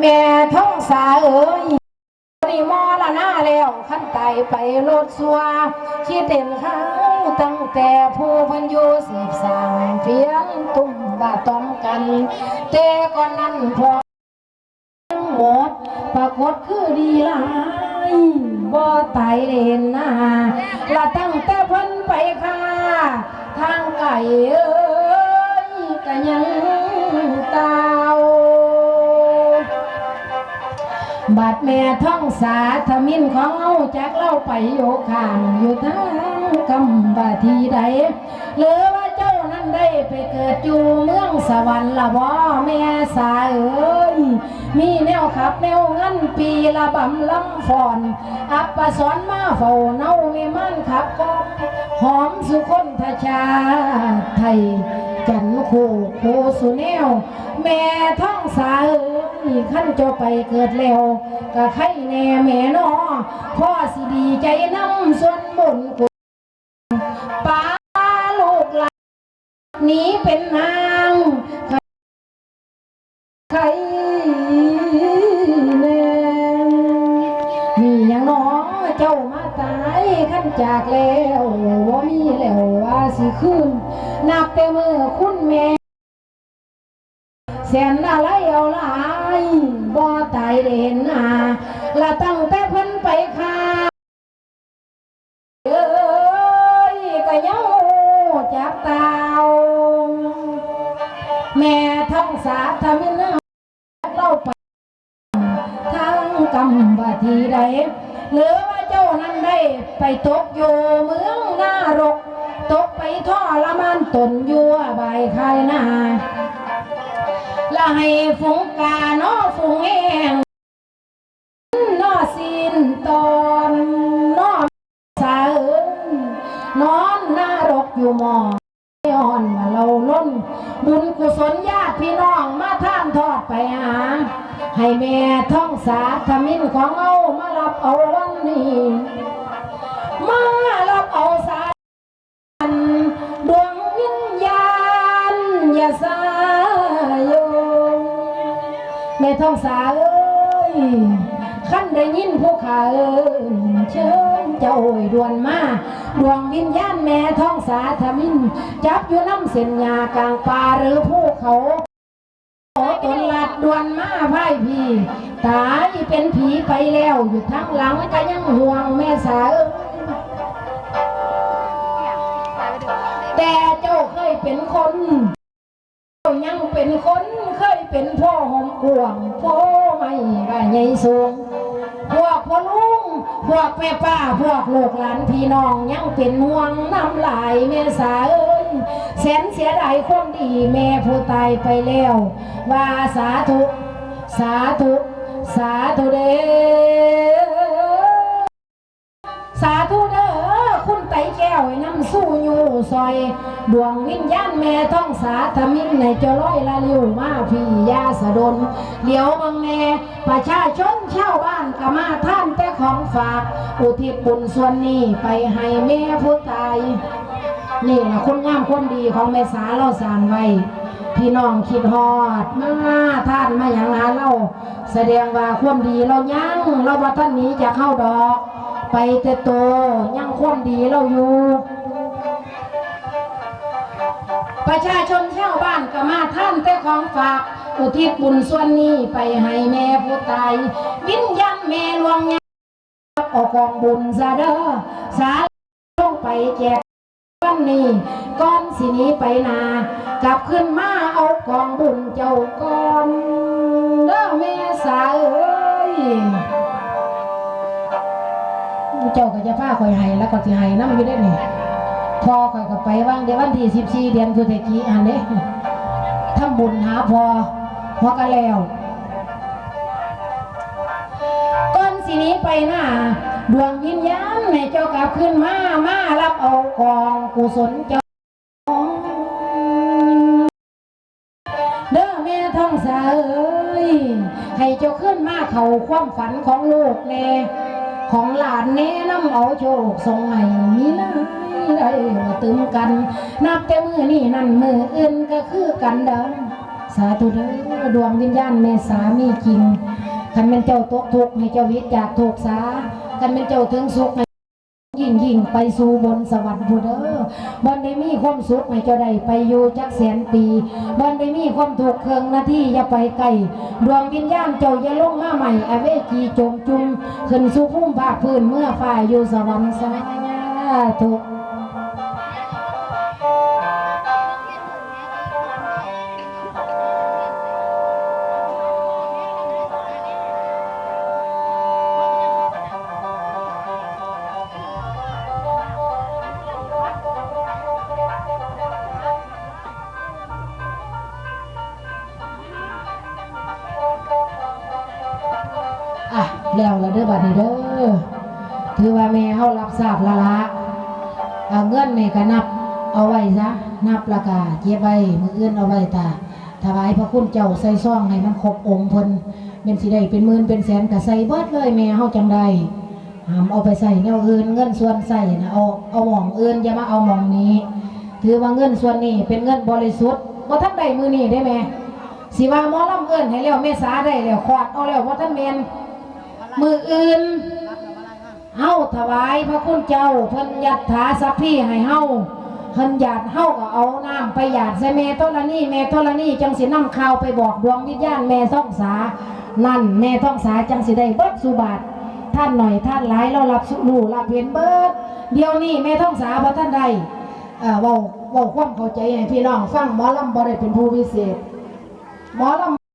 แม่ท้องสาเอ๋ยนี่มอละหน้าแล้วขั้นไตไปโลดสัวคิดเต็นข้างตั้งแต่ผู้พันอยูสีบสางเพียงตุ้มบาต้องกัน แต่ก่อนนั้นพอหมดปรากฏคือดีลายบ่ไตเด่นหน้าละตั้งแต่พิ่นไปค่าทางไก่เอ้ บาดแม่ท่องสาธมินของเอาจากเล่าไปโยข้างอยู่ทางกำบาทีใดหรือว่าเจ้านั้นได้ไปเกิดอยู่เมืองสวรรค์ละบ่แม่สาเอ้ยมีแนวขับแนวเงินปีละบำลำฟอน อัปปะสอนมาเฝ้าเน่ามีมันขับก็หอมสุคนทชาไทย จันโคโคสุแนวแม่ท้องสาเอ้ย ขั้นจะไปเกิดแล้วก็ไข่แน่แม่นอพ่อสิดีใจน้ำส่วนบุญกุป้าลูกหลานหนีเป็นนางใครแน่มีอย่างน้อเจ้ามาตายขั้นจากแล้วว่ามีแล้วว่าสิขึ้นนับแต่มือคุณแม่แสน บ่ตายเด่นหาละตั้งแต่เพิ่นไปค่าเอ้ยก็ยังจากเตาแม่ท้องสาทำให้เนื้อเล่าไปทางกำบาทีใดหรือว่าเจ้านั้นได้ไปตกอยู่เมืองนารก ตกไปท่อละมันตนยู่ใบายคายนา ละให้ฝูงกาเนอฝูงแองนอสินตอนนอสาเอิญนอนนารกอยู่หมออ่อนมาเราล้น บุญกุศลญาติพี่น้องมาท่านทอดไปหา ให้แม่ท่องสาธมินของเอามารับเอาวันนี้มา สาเอ้ยขั้นได้ยินผู้ขาเอ้ยเชิญเจ้าโอยด่วนมาดวงวิญญาณแม่ท่องสาธมิน จับอยู่น้ำเส้นยากลางป่าหรือภูเขาโอตนลัดดวนมาพ่ายพี่ตายเป็นผีไปแล้วอยู่ทั้งหลังก็ยังห่วงแม่สาวแต่เจ้าเคยเป็นคนยังเป็นคนเคย เป็นพ่อหอมกวงพ่อไม่ว่าใหญ่สูงพวกพ่อลุงพวกแม่ป้าพวกลูกหลานพี่น้องยังเป็นห่วงน้ำลายแม่สาเอ้ยแสนเสียดายความดีแม่ผู้ตายไปแล้วว่าสาธุ สาธุ สาธุเด้สาธุ วน้ำสู้อยู่ซอย ดวงวิญญาณแม่ท้องสาธมินในเจะร้อยละลิวมาพี่ยาสะดนเดี๋ยวบางแน่ประชาชนชาวบ้านก็มาท่านแต่ของฝาก อุทิศบุญส่วนนี้ไปให้แม่ผู้ตาย นี่นะคนงามคนดีของแม่สาเราสางไว้พี่น้องคิดฮอดมาท่านมาอย่างหาเรา แสดงว่าความดีเรายังเราว่าท่านนี้จะเข้าดอก ไปแต่โตยังความดีเราอยู่ ประชาชนชาวบ้านก็มาท่านแต่ของฝาก อุทิศบุญส่วนนี้ไปให้แม่ผู้ตายวิญญาณแม่หลวงยังออกกองบุญซะเด้อสาลงไปแจกวันนี้ก่อนสินี้ไปนา กลับขึ้นมาเอากองบุญเจ้าก่อน เจ้าก็จะพาคอยให้แล้วก็สิให้น้ำอยู่ได้นี่พอคอยก็ไปว่างเดี๋ยววันที่สิบสี่เดือนพฤศจิกายนนี้ทำบุญหาพอพอกันแล้วก่อนสิหนี้ไปหน้าดวงวิญญาณให้เจ้ากลับขึ้นมามารับเอากองกุศลเจ้าเด้อแม่ท้องสาเอ้ยให้เจ้าขึ้นมาเขาความฝันของลูกแน่ ของหลานแน่น้ำเอาโชคทรงให้มีนายได้มาตึมกัน นับแต่มือนี่นั่นมืออื่นก็คือกันเด้อสาธุเด้อดวงวิญญาณแม่สามีจริงคันเป็นเจ้าตกทุกให้เจ้าวิทย์จากทุกสาคันเป็นเจ้าถึงสุขยิ่งยิ่งไปสู่บนสวรรค์ผู้เด้อ บอนได้มีความสุขให้เจ้าได้ไปอยู่จักแสนปีบอนได้มีความถูกเครื่องหนาที่อย่าไปไกลดวงวิญญาณเจ้าอย่าลงมาใหม่อเวจีจมจุมขึ้นสู่ภูมิภาคพื้นเมื่อฝ่ายอยู่สวรรค์สาธุอ่ แล้วละเด้อบัดนี้เด้อถือว่าแม่เฮารับทราบละละเอาเงินนี่ก็นับเอาไว้ซะนับและกาเก็บไว้มื้ออื่นเอาไว้ตาถวายพระคุณเจ้าใส่ซองให้มันครบองค์เพิ่นเป็นสิได้เป็นหมื่นเป็นแสนก็ใส่เบิดเลยแม่เฮาจังได้หามเอาไปใส่แนวอื่นเงินส่วนใส่นะเอาเอาหม่องอื่นอย่ามาเอาหม่องนี้ ถือว่าเงินส่วนนี้เป็นเงินบริสุทธิ์บ่ทันได้มือนี้ได้แม่สิว่าหมอลำเอิ้นให้แล้วเมษาได้แล้วคลอดเอาแล้วบ่ทันแม่น มืออื่นเฮาถวายพระคุณเจ้าเพิ่นยัดถาสัพพี่ให้เฮาเพิ่นหยาดเฮาก็เอาน้ำไปหยาดใส่แม่ต้นละนี่แม่ต้นละนี่จังสินำข่าวไปบอกดวงวิญญาณแม่ท่องสา นั่นแม่ท่องสาจังสิได้เบิดสุบาทท่านหน่อยท่านหลายเรารับสุรูรับเห็นเบิดเดี๋ยวนี้แม่ท่องสาบ่ท่านใดเอ่อเว้าเว้าความเข้าใจให้พี่น้องฟังหมอลำบ่ได้เป็นผู้วิเศษหมอลำ